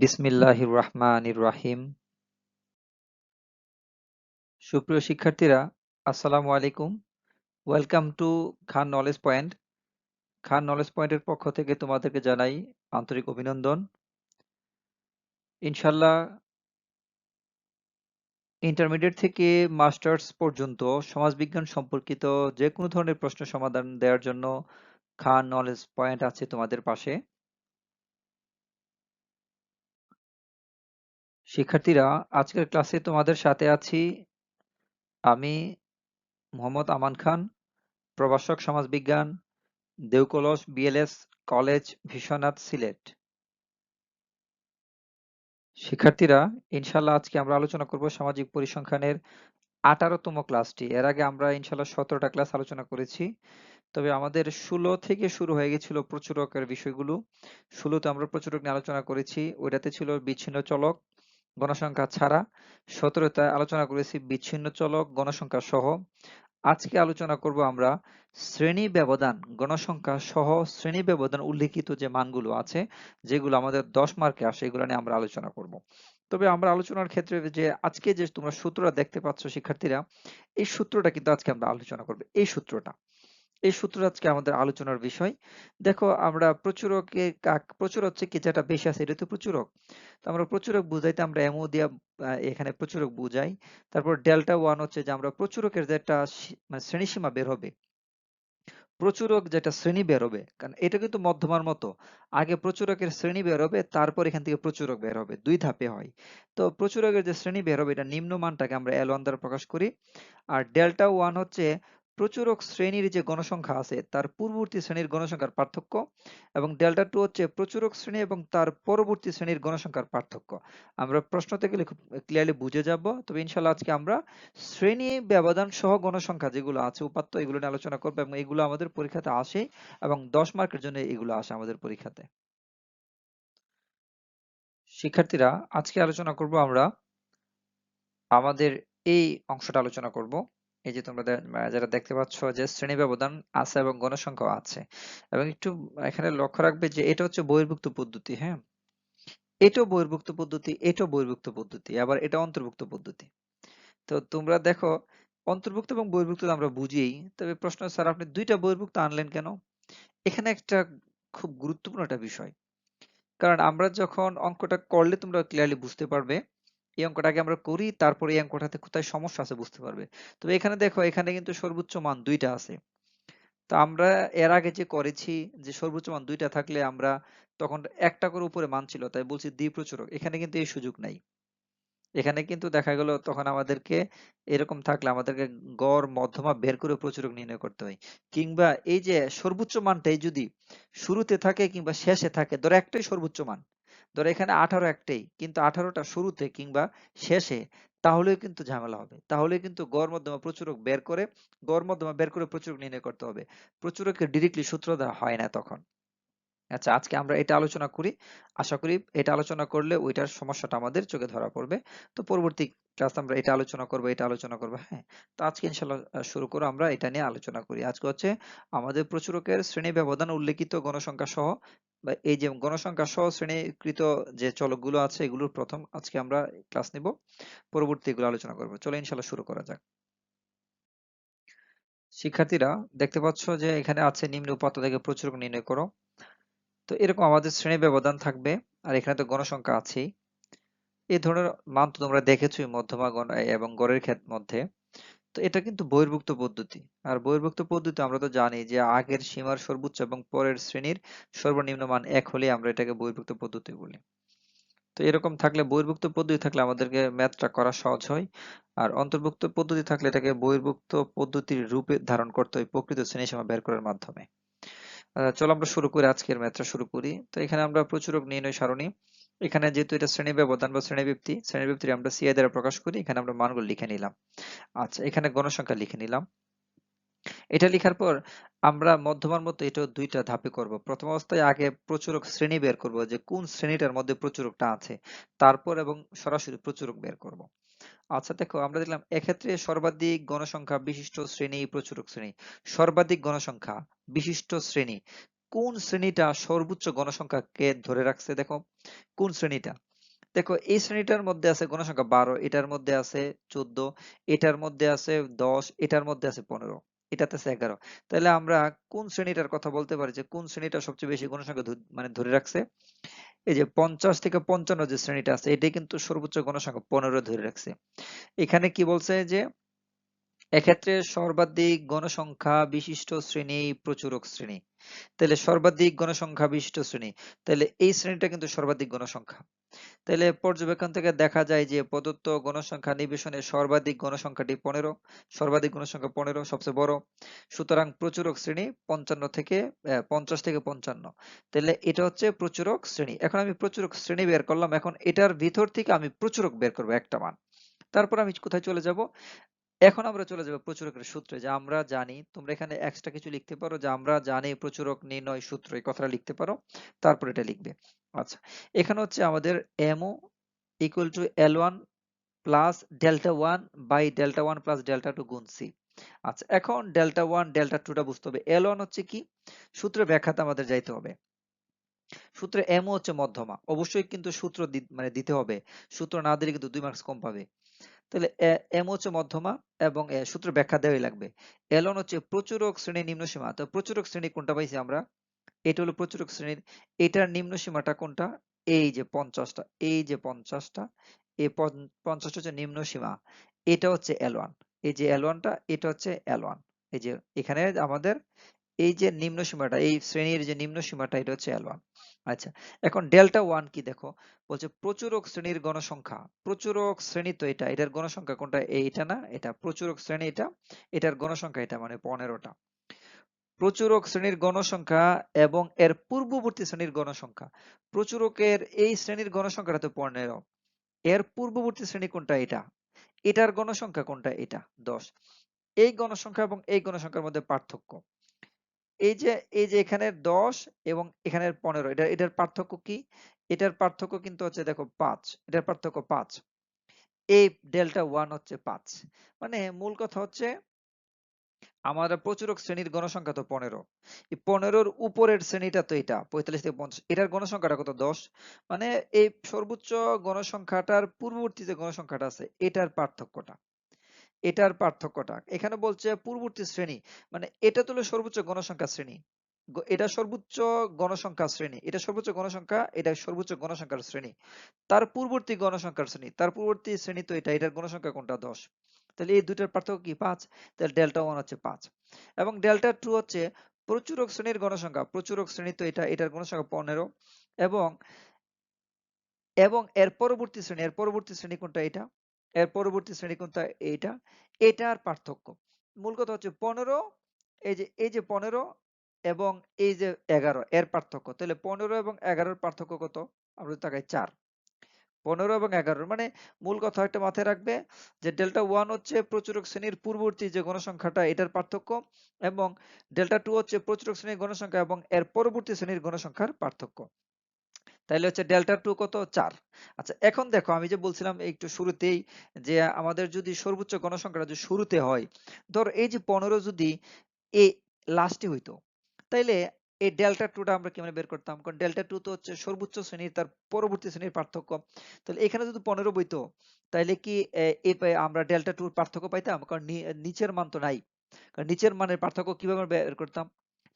বিসমিল্লাহির রহমানির রাহিম। সুপ্রিয় শিক্ষার্থীরা, আসসালামু আলাইকুম। Welcome to Khan knowledge point Khan knowledge পয়েন্টের পক্ষ থেকে তোমাদেরকে জানাই আন্তরিক অভিনন্দন। ইনশাল্লাহ ইন্টারমিডিয়েট থেকে মাস্টার্স পর্যন্ত সমাজবিজ্ঞান সম্পর্কিত যে কোনো ধরনের প্রশ্ন সমাধান দেওয়ার জন্য খান নলেজ পয়েন্ট আছে তোমাদের পাশে। শিক্ষার্থীরা, আজকের ক্লাসে তোমাদের সাথে আছি আমি মোহাম্মদ আমান খান, প্রভাষক সমাজবিজ্ঞান, দেউকলস বিএলএস কলেজ বিশ্বনাথ সিলেট। শিক্ষার্থীরা ইনশাল্লাহ আজকে আমরা আলোচনা করব সামাজিক পরিসংখ্যানের আঠারোতম ক্লাসটি। এর আগে আমরা ইনশাল্লাহ সতেরোটা ক্লাস আলোচনা করেছি। তবে আমাদের ষোলো থেকে শুরু হয়ে গেছিল প্রচুরকের বিষয়গুলো। ষোলোতে আমরা প্রচুরক নিয়ে আলোচনা করেছি। ওইটাতে ছিল বিচ্ছিন্ন চলক। গণসংখ্যা ছাড়া সতেরোতে আলোচনা করেছি বিচ্ছিন্ন চলক, গণসংখ্যা সহ। আজকে আলোচনা করব আমরা শ্রেণি ব্যবধান, গণসংখ্যা সহ শ্রেণি ব্যবধান উল্লেখিত যে মানগুলো আছে, যেগুলো আমাদের দশ মার্কে আসে, এগুলো নিয়ে আমরা আলোচনা করব। তবে আমরা আলোচনার ক্ষেত্রে যে আজকে যে তোমরা সূত্রটা দেখতে পাচ্ছ শিক্ষার্থীরা, এই সূত্রটা কিন্তু আজকে আমরা আলোচনা করব। এই সূত্রটা এই সূত্র আজকে আমাদের আলোচনার বিষয়। দেখো, আমরা প্রচুরকে কাক, প্রচুর হচ্ছে কি, যেটা বেশি আছে এটা তো প্রচুরক। তো আমরা প্রচুরক বুঝাইতে আমরা এমও দিয়া এখানে প্রচুরক বুঝাই। তারপর ডেল্টা ওয়ান হচ্ছে যে আমরা প্রচুরকের যেটা মানে শ্রেণীসীমা বের হবে, প্রচুরক যেটা শ্রেণি বের হবে, কারণ এটা কিন্তু মধ্যমার মতো। আগে প্রচুরকের শ্রেণি বের হবে, তারপর এখান থেকে প্রচুরক বের হবে, দুই ধাপে হয়। তো প্রচুরকের যে শ্রেণি বের হবে, এটা নিম্ন মানটাকে আমরা এল ওয়ান দ্বারা প্রকাশ করি। আর ডেল্টা ওয়ান হচ্ছে প্রচুরক শ্রেণির যে গণসংখ্যা আছে, তার পূর্ববর্তী শ্রেণির গণসংখ্যার পার্থক্য এবং ডেল্টা টু হচ্ছে প্রচুরক শ্রেণি এবং তার পরবর্তী শ্রেণির গণসংখ্যার পার্থক্য। আমরা প্রশ্ন থেকে ক্লিয়ারলি বুঝে যাব। তবে ইনশাল্লাহ আজকে আমরা শ্রেণি ব্যবধান সহ গণসংখ্যা যেগুলো আছে, উপাত্ত এগুলো নিয়ে আলোচনা করব এবং এগুলো আমাদের পরীক্ষাতে আসে এবং দশ মার্কের জন্য এগুলো আসে আমাদের পরীক্ষাতে। শিক্ষার্থীরা, আজকে আলোচনা করব আমরা আমাদের এই অংশটা আলোচনা করব। এই যে তোমরা যারা দেখতে পাচ্ছ যে শ্রেণি ব্যবধান আছে এবং গণসংখ্যা আছে। এবং একটু এখানে লক্ষ্য রাখবে যে এটা হচ্ছে বহির্ভুক্ত পদ্ধতি হ্যাঁ? এটাও বহির্ভুক্ত পদ্ধতি, এটাও বহির্ভুক্ত পদ্ধতি, আবার এটা অন্তর্ভুক্ত পদ্ধতি। তো তোমরা দেখো, অন্তর্ভুক্ত এবং বহির্ভুক্ত আমরা বুঝি, তবে প্রশ্ন স্যার, আপনি দুইটা বহির্ভুক্ত আনলেন কেন? এখানে একটা খুব গুরুত্বপূর্ণ একটা বিষয়। কারণ আমরা যখন অঙ্কটা করলে তোমরা ক্লিয়ারলি বুঝতে পারবে এই অঙ্কটাকে আমরা করি, তারপরে এই অঙ্কটাতে কোথায় সমস্যা আছে বুঝতে পারবে। তবে এখানে দেখো, এখানে কিন্তু সর্বোচ্চ মান দুইটা আছে। তো আমরা এর আগে যে করেছি যে সর্বোচ্চ মান দুইটা থাকলে আমরা তখন একটা করে উপরে মান ছিল, তাই বলছি দ্বিপ্রচুরক। এখানে কিন্তু এই সুযোগ নাই। এখানে কিন্তু দেখা গেল তখন আমাদেরকে এরকম থাকলে আমাদেরকে গড়, মধ্যমা বের করে প্রচুরক নির্ণয় করতে হয়। কিংবা এই যে সর্বোচ্চ মানটাই যদি শুরুতে থাকে কিংবা শেষে থাকে, ধরো একটাই সর্বোচ্চ মান। ধরো এখানে আঠারো একটাই, কিন্তু আঠারোটা শুরুতে কিংবা শেষে তাহলেও কিন্তু ঝামেলা হবে। তাহলে কিন্তু গড় মধ্যমা প্রচুরক বের করে, গড় মধ্যমা বের করে প্রচুরক নির্ণয় করতে হবে। প্রচুরকের ডিরেক্টলি সূত্র দ্বারা হয় না তখন। আচ্ছা আজকে আমরা এটা আলোচনা করি। আশা করি এটা আলোচনা করলে ওইটার সমস্যাটা আমাদের চোখে ধরা পড়বে। তো পরবর্তী ক্লাস আমরা এটা আলোচনা করব, এটা আলোচনা করব হ্যাঁ। তো আজকে ইনশাল্লাহ শুরু করো আমরা এটা নিয়ে আলোচনা করি। আজকে হচ্ছে আমাদের প্রচুরকের শ্রেণি ব্যবধান উল্লেখিত গণসংখ্যা সহ বা এই যে গণসংখ্যা সহ শ্রেণীকৃত যে চলকগুলো আছে, এগুলোর প্রথম আজকে আমরা ক্লাস নিব। পরবর্তী এগুলো আলোচনা করব। চলো ইনশাল্লাহ শুরু করা যাক। শিক্ষার্থীরা, দেখতে পাচ্ছ যে এখানে আছে নিম্ন উপাত্ত থেকে প্রচুরক নির্ণয় করো। তো এরকম আমাদের শ্রেণি ব্যবধান থাকবে আর এখানে তো গণসংখ্যা আছেই। এই ধরনের মান তো তোমরা দেখেছোই মধ্যমা এবং গড়ের ক্ষেত্র মধ্যে। তো এটা কিন্তু বহির্ভুক্ত পদ্ধতি। আর বহির্ভুক্ত পদ্ধতি আমরা তো জানি যে আগের সীমার সর্বোচ্চ এবং পরের শ্রেণির সর্বনিম্ন মান এক হলে আমরা এটাকে বহির্ভুক্ত পদ্ধতি বলি। তো এরকম থাকলে বহির্ভুক্ত পদ্ধতি থাকলে আমাদেরকে ম্যাথটা করা সহজ হয়। আর অন্তর্ভুক্ত পদ্ধতি থাকলে এটাকে বহির্ভুক্ত পদ্ধতির রূপে ধারণ করতে হয় প্রকৃত শ্রেণীসীমা বের করার মাধ্যমে। চলো আমরা শুরু করি, আজকের ম্যাথটা শুরু করি। তো এখানে আমরা প্রচুরক নির্ণয় সারণী। এখানে যেহেতু এটা শ্রেণি ব্যবধান বা শ্রেণীবৃত্তি শ্রেণীবৃত্তি আমরা সিআই দ্বারা প্রকাশ করি, এখানে আমরা মানগুলো লিখে নিলাম। আচ্ছা এখানে গণসংখ্যা লিখে নিলাম। এটা লিখার পর আমরা মধ্যমার মতো এটাও দুইটা ধাপে করব। প্রথম অবস্থায় আগে প্রচুরক শ্রেণি বের করব যে কোন শ্রেণীটার মধ্যে প্রচুরকটা আছে। তারপর এবং সরাসরি প্রচুরক বের করব। আচ্ছা দেখো, আমরা দেখলাম এক্ষেত্রে সর্বাধিক গণসংখ্যা বিশিষ্ট শ্রেণি প্রচুরক শ্রেণি। সর্বাধিক গণসংখ্যা বিশিষ্ট শ্রেণি। কোন শ্রেণীটা সর্বোচ্চ গণসংখ্যাকে ধরে রাখছে? দেখো, কোন শ্রেণীটা? দেখো, এই শ্রেণীটার মধ্যে আছে গণসংখ্যা বারো, এটার মধ্যে আছে চোদ্দ, এটার মধ্যে আছে দশ, এটার মধ্যে আছে পনেরো, এটাতে আছে এগারো। তাহলে আমরা কোন শ্রেণীটার কথা বলতে পারি যে কোন শ্রেণীটা সবচেয়ে বেশি গণসংখ্যা মানে ধরে রাখছে? এই যে পঞ্চাশ থেকে পঞ্চান্ন যে শ্রেণীটা আছে, এটাই কিন্তু সর্বোচ্চ গণসংখ্যা পনেরো ধরে রাখছে। এখানে কি বলছে যে এক্ষেত্রে সর্বাধিক গণসংখ্যা বিশিষ্ট শ্রেণি প্রচুরক শ্রেণি। তাহলে সর্বাধিক গণসংখ্যা বিশিষ্ট শ্রেণি, তাহলে এই শ্রেণীটা কিন্তু সর্বাধিক গণসংখ্যা। তাহলে পর্যবেক্ষণ থেকে দেখা যায় যে প্রদত্ত গণসংখ্যা নিবেশনে সর্বাধিক গণসংখ্যাটি পনেরো, সর্বাধিক গণসংখ্যা পনেরো, সবচেয়ে বড়। সুতরাং প্রচুরক শ্রেণি পঞ্চান্ন থেকে পঞ্চাশ থেকে পঞ্চান্ন। তাহলে এটা হচ্ছে প্রচুরক শ্রেণি। এখন আমি প্রচুরক শ্রেণি বের করলাম। এখন এটার ভিতর থেকে আমি প্রচুরক বের করব একটা মান। তারপর আমি কোথায় চলে যাব? এখন আমরা চলে যাব প্রচুরকের সূত্রে, যে আমরা জানি, তোমরা এখানে এক্সট্রা কিছু লিখতে পারো, যে আমরা জানি প্রচুরক নির্ণয় সূত্র, এই কথাটা লিখতে পারো, তারপর এটা লিখবে। আচ্ছা এখানে হচ্ছে আমাদের MO equal to L one plus delta one by delta one plus delta two গুণ সি আচ্ছা এখন ডেল্টা ওয়ান ডেল্টা টুটা বুঝতে হবে। এল ওয়ান হচ্ছে কি? সূত্রের ব্যাখ্যাতে আমাদের যাইতে হবে। সূত্রে এমও হচ্ছে মধ্যমা। অবশ্যই কিন্তু সূত্র মানে দিতে হবে। সূত্র না দিলে কিন্তু দুই মার্কস কম পাবে। তাহলে এম হচ্ছে মধ্যমা এবং সূত্র ব্যাখ্যা দেওয়াই লাগবে। এলন হচ্ছে প্রচুরক শ্রেণির নিম্ন সীমা। তো প্রচুরক শ্রেণি কোনটা পাইছি আমরা? এটা হলো প্রচুরক শ্রেণির। এটার নিম্ন সীমাটা কোনটা? এই যে পঞ্চাশটা, এই যে পঞ্চাশটা, এই পঞ্চাশটা হচ্ছে নিম্ন সীমা। এটা হচ্ছে এল ওয়ান। এই যে এল ওয়ানটা, এটা হচ্ছে এল ওয়ান। এই যে এখানে আমাদের এই যে নিম্ন সীমাটা, এই শ্রেণির যে নিম্ন সীমাটা, এটা হচ্ছে এল ওয়ান। আচ্ছা এখন ডেল্টা ওয়ান কি দেখো? বলছে প্রচুরক শ্রেণির গণসংখ্যা। প্রচুরক শ্রেণি তো এটা, এটার গণসংখ্যা কোনটা? এইটা না, এটা প্রচুরক শ্রেণি এটা, এটার গণসংখ্যা এটা মানে পনেরোটা। প্রচুরক শ্রেণির গণসংখ্যা এবং এর পূর্ববর্তী শ্রেণির গণসংখ্যা। প্রচুরকের এই শ্রেণির গণসংখ্যাটা তো পনেরো। এর পূর্ববর্তী শ্রেণি কোনটা? এটা। এটার গণসংখ্যা কোনটা? এটা। দশ। এই গণসংখ্যা এবং এই গণসংখ্যার মধ্যে পার্থক্য। এই যে এই যে এখানে দশ এবং এখানের পনেরো, এটা, এটার পার্থক্য কি? এটার পার্থক্য কিন্তু হচ্ছে দেখো পাঁচ, এটার পার্থক্য পাঁচ। এই ডেল্টা ওয়ান হচ্ছে পাঁচ। মানে মূল কথা হচ্ছে আমাদের প্রচুরক শ্রেণির গণসংখ্যা তো পনেরো। এই পনেরোর উপরের শ্রেণীটা তো এটা, পঁয়তাল্লিশ থেকে পঞ্চাশ। এটার গণসংখ্যাটা কত? দশ। মানে এই সর্বোচ্চ গণসংখ্যাটার পূর্ববর্তী যে গণসংখ্যাটা আছে, এটার পার্থক্যটা। এটার পার্থক্যটা। এখানে বলছে পূর্ববর্তী শ্রেণি মানে এটা তো সর্বোচ্চ গণসংখ্যা শ্রেণি। এটা সর্বোচ্চ গণসংখ্যা শ্রেণি, এটা সর্বোচ্চ গণসংখ্যা, এটা সর্বোচ্চ গণসংখ্যার শ্রেণি। তার পূর্ববর্তী গণসংখ্যার শ্রেণি, তার পূর্ববর্তী শ্রেণি তো এটা, এটার গণসংখ্যা কোনটা? দশ। তাহলে এই দুটার পার্থক্য কি? পাঁচ। তাহলে ডেল্টা ওয়ান হচ্ছে পাঁচ। এবং ডেল্টা টু হচ্ছে প্রচুরক শ্রেণির গণসংখ্যা, প্রচুরক শ্রেণি তো এটা, এটার গণসংখ্যা পনেরো। এবং এবং এর পরবর্তী শ্রেণি, এর পরবর্তী শ্রেণি কোনটা? এটা। এর পরবর্তী শ্রেণি কোনটা? এইটা। এটার পার্থক্য। মূল কথা হচ্ছে পনেরো, এই যে এই যে পনেরো এবং এই যে এগারো, এর পার্থক্য। তাহলে পনেরো এবং এগারোর পার্থক্য কত? আমরা তাকাই, চার। পনেরো এবং এগারোর মানে মূল কথা একটা মাথায় রাখবে যে ডেল্টা ওয়ান হচ্ছে প্রচুরক শ্রেণির পূর্ববর্তী যে গণসংখ্যাটা এটার পার্থক্য এবং ডেল্টা টু হচ্ছে প্রচুরক শ্রেণির গণসংখ্যা এবং এর পরবর্তী শ্রেণির গণসংখ্যার পার্থক্য। তাহলে হচ্ছে ডেল্টা টু কত? চার। আচ্ছা এখন দেখো আমি যে বলছিলাম একটু শুরুতেই যে আমাদের যদি সর্বোচ্চ গণসংখ্যাটা যদি শুরুতে হয় ধর এই যে পনেরো যদি এ লাস্টে হইতো তাইলে এই ডেল্টা টুটা আমরা কেমন বের করতাম? কারণ ডেল্টা টু তো হচ্ছে সর্বোচ্চ শ্রেণির তার পরবর্তী শ্রেণির পার্থক্য। তাহলে এখানে যদি পনেরো বইতো তাইলে কি এ, আমরা ডেল্টা টুর পার্থক্য পাইতাম? কারণ নিচের মান তো নাই। কারণ নিচের মানের পার্থক্য কীভাবে বের করতাম?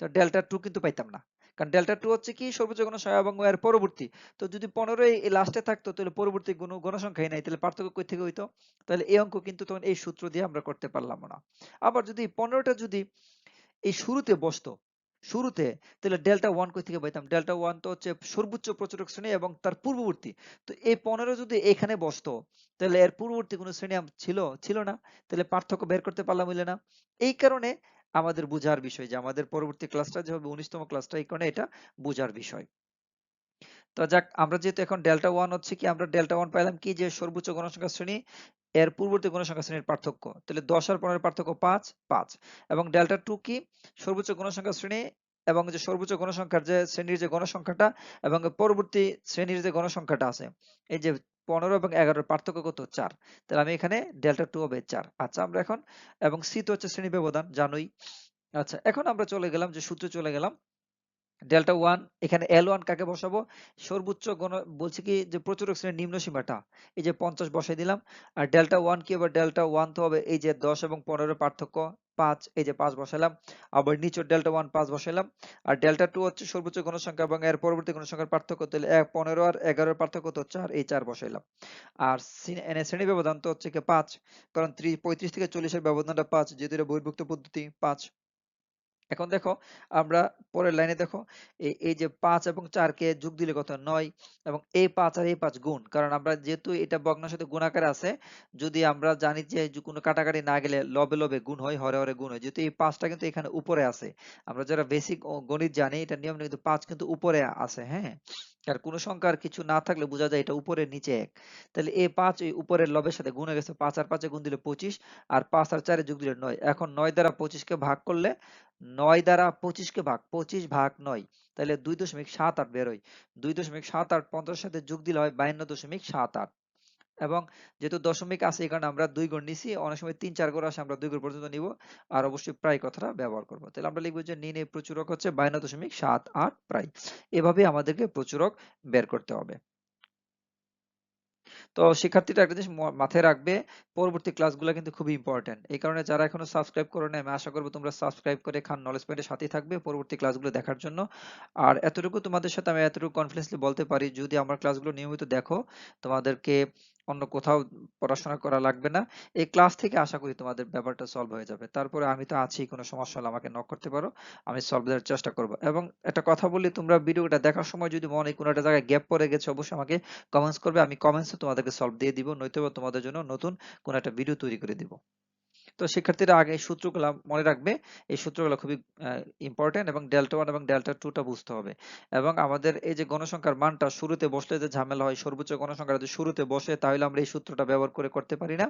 তো ডেল্টা টু কিন্তু পাইতাম না। কারণ ডেল্টা টু হচ্ছে কি সর্বোচ্চ গণসংখ্যা এবং এর পরবর্তী। তো যদি পনেরো এই লাস্টে থাকতো, তাহলে পরবর্তী কোনো গণসংখ্যাই নাই, তাহলে পার্থক্য কই থেকে হইতো? তাহলে এই অঙ্ক কিন্তু তখন এই সূত্র দিয়ে আমরা করতে পারলাম না। আবার যদি পনেরোটা যদি এই শুরুতে বসতো, শুরুতে, তাহলে ডেল্টা ওয়ান কই থেকে পাইতাম? ডেল্টা ওয়ান তো হচ্ছে সর্বোচ্চ প্রচুরক শ্রেণি এবং তার পূর্ববর্তী। তো এই পনেরো যদি এখানে বসতো, তাহলে এর পূর্ববর্তী কোনো শ্রেণি ছিল ছিল না, তাহলে পার্থক্য বের করতে পারলাম হইলে না। এই কারণে আমাদের বোঝার বিষয় যে আমাদের পরবর্তী ক্লাসটা যে হবে, উনিশতম ক্লাসটা এই কারণে এটা বোঝার বিষয়। তো যাক, আমরা যেহেতু এখন ডেল্টা ওয়ান হচ্ছে কি, আমরা ডেল্টা ওয়ান পাইলাম কি যে সর্বোচ্চ গণসংখ্যা শ্রেণি, এর পূর্ববর্তী গণসংখ্যা শ্রেণির পার্থক্য। তাহলে দশ আর পনেরোর পার্থক্য পাঁচ পাঁচ। এবং ডেল্টা টু কি? সর্বোচ্চ গণসংখ্যা শ্রেণি এবং যে সর্বোচ্চ গণসংখ্যার যে শ্রেণির যে গণসংখ্যাটা এবং পরবর্তী শ্রেণির যে গণসংখ্যাটা আছে, এই যে পনেরো এবং এগারোর পার্থক্য কত? চার। তাহলে আমি এখানে ডেল্টা টু হবে চার। আচ্ছা আমরা এখন, এবং সি তো হচ্ছে শ্রেণি ব্যবধান, জানোই। আচ্ছা এখন আমরা চলে গেলাম, যে সূত্রে চলে গেলাম। ডেল্টা ওয়ান এখানে এল ওয়ান কাকে বসাবো? সর্বোচ্চ গণ, বলছে কি, যে প্রচুরক শ্রেণির নিম্ন সীমাটা। এই যে পঞ্চাশ বসাই দিলাম, আর ডেল্টা ওয়ান কি হবে ডেল্টা ওয়ান তো হবে? এই যে দশ এবং পনেরো পার্থক্য। পাঁচ, এই যে পাঁচ বসালাম। আবার নিচে ডেল্টা ওয়ান পাঁচ বসালাম। আর ডেল্টা টু হচ্ছে সর্বোচ্চ গণসংখ্যা এবং এর পরবর্তী গণসংখ্যার পার্থক্য তাহলে পনেরো আর এগারোর পার্থক্য তো চার, এই চার বসাইলাম। আর শ্রেণি ব্যবধান তো হচ্ছে কি পাঁচ, কারণ ত্রিশ, পঁয়ত্রিশ থেকে চল্লিশের ব্যবধানটা পাঁচ, যেহেতু এটা বহির্ভুক্ত পদ্ধতি, পাঁচ। এখন দেখো, আমরা পরের লাইনে দেখো এই এই যে পাঁচ এবং চারকে যোগ দিলে কত? নয় এবং এই পাঁচ আর এই পাঁচ গুণ। কারণ আমরা যেহেতু এটা ভগ্নাংশের সাথে গুণাকারে আছে, যদি আমরা জানি যে কোনো কাটাকাটি না গেলে লবে লবে গুণ হয়, হরে হরে গুণ হয়। যেহেতু এই পাঁচটা কিন্তু এখানে উপরে আছে, আমরা যারা বেসিক গণিত জানি, এটা নিয়ম কিন্তু পাঁচ কিন্তু উপরে আছে হ্যাঁ? আর কোনো সংখ্যার কিছু না থাকলে বোঝা যায় এটা উপরে নিচে এক। তাহলে এই পাঁচ এই উপরের লবের সাথে গুণে গেছে, পাঁচ আর পাঁচে গুণ দিলে পঁচিশ, আর পাঁচ আর চারে যোগ দিলে নয়। এখন নয় দ্বারা পঁচিশকে ভাগ করলে নয় দ্বারা পঁচিশকে ভাগ, পঁচিশ ভাগ নয়। তাহলে দুই দশমিক সাত আট বেরোয় দুই দশমিক সাত আট পঞ্চাশের সাথে যোগ দিলে হয় বায়ান্ন দশমিক সাত আট। এবং যেহেতু দশমিক আছে কারণে আমরা দুই গড় নিছি, অনেক সময় তিন চার গড় আসে, আমরা দুই গড় পর্যন্ত নিব। আর অবশ্যই প্রায় কথাটা ব্যবহার করব। তাহলে আমরা লিখব যে নিনে প্রচুরক হচ্ছে বায়ান্ন দশমিক সাত আট প্রায়। এভাবে আমাদেরকে প্রচুরক বের করতে হবে। তো শিক্ষার্থীরা একটা জিনিস মাথায় রাখবে, পরবর্তী ক্লাসগুলো কিন্তু খুবই ইম্পর্টেন্ট এই কারণে যারা এখনও সাবস্ক্রাইব করো না আমি আশা করব তোমরা সাবস্ক্রাইব করে খান নলেজ পয়েন্টের সাথেই থাকবে পরবর্তী ক্লাসগুলো দেখার জন্য। আর এতটুকু তোমাদের সাথে আমি এতটুকু কনফিডেন্সলি বলতে পারি, যদি আমার ক্লাসগুলো নিয়মিত দেখো, তোমাদেরকে অন্য কোথাও পড়াশোনা করা লাগবে না। এই ক্লাস থেকে আশা করি তোমাদের ব্যাপারটা সলভ হয়ে যাবে। তারপরে আমি তো আছি, কোনো সমস্যা হলে আমাকে নক করতে পারো। আমি সলভ দেওয়ার চেষ্টা করব। এবং একটা কথা বলি, তোমরা ভিডিওটা দেখার সময় যদি মনে হয় কোনো একটা জায়গায় গ্যাপ পড়ে গেছে, অবশ্যই আমাকে কমেন্টস করবে। আমি কমেন্টসে তোমাদেরকে সলভ দিয়ে দিব নয়তো তোমাদের জন্য নতুন কোনো একটা ভিডিও তৈরি করে দিব। তো শিক্ষার্থীরা আগে এই সূত্রগুলো মনে রাখবে। এই সূত্রগুলো খুবই ইম্পর্টেন্ট এবং ডেল্টা ওয়ান এবং ডেল্টা টুটা বুঝতে হবে। এবং আমাদের এই যে গণসংখ্যার মানটা শুরুতে বসলে যে ঝামেলা হয়, সর্বোচ্চ গণসংখ্যা যদি শুরুতে বসে তাহলে আমরা এই সূত্রটা ব্যবহার করে করতে পারি না।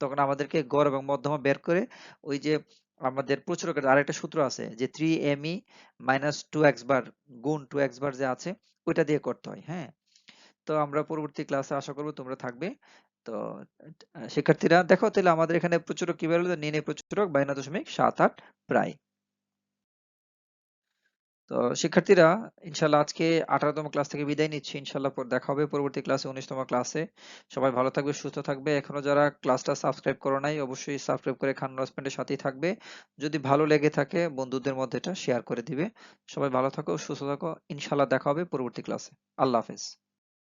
তখন আমাদেরকে গড় এবং মধ্যমা বের করে ওই যে আমাদের প্রচুরকের আরেকটা সূত্র আছে যে three M E minus two X bar গুণ টু এক্স বার যে আছে, ওইটা দিয়ে করতে হয় হ্যাঁ? তো আমরা পরবর্তী ক্লাসে আশা করব তোমরা থাকবে। তো শিক্ষার্থীরা, দেখো, তাহলে আমাদের এখানে প্রচুরক কি বেরোলো নিনে প্রচুরক বায়ান্ন দশমিক সাত আট প্রায়। তো, শিক্ষার্থীরা, ইনশাল্লাহ আজকে আঠারোতম ক্লাস থেকে বিদায় নিচ্ছি। ইনশাল্লাহ পর দেখা হবে পরবর্তী ক্লাসে উনিশতম ক্লাসে। সবাই ভালো থাকবে, সুস্থ থাকবে। এখনও যারা ক্লাসটা সাবস্ক্রাইব করো নাই, অবশ্যই সাবস্ক্রাইব করে খান হসপিটালের সাথেই থাকবে। যদি ভালো লেগে থাকে, বন্ধুদের মধ্যে এটা শেয়ার করে দিবে। সবাই ভালো থাকো, সুস্থ থাকো। ইনশাল্লাহ দেখা হবে পরবর্তী ক্লাসে। আল্লাহ হাফেজ।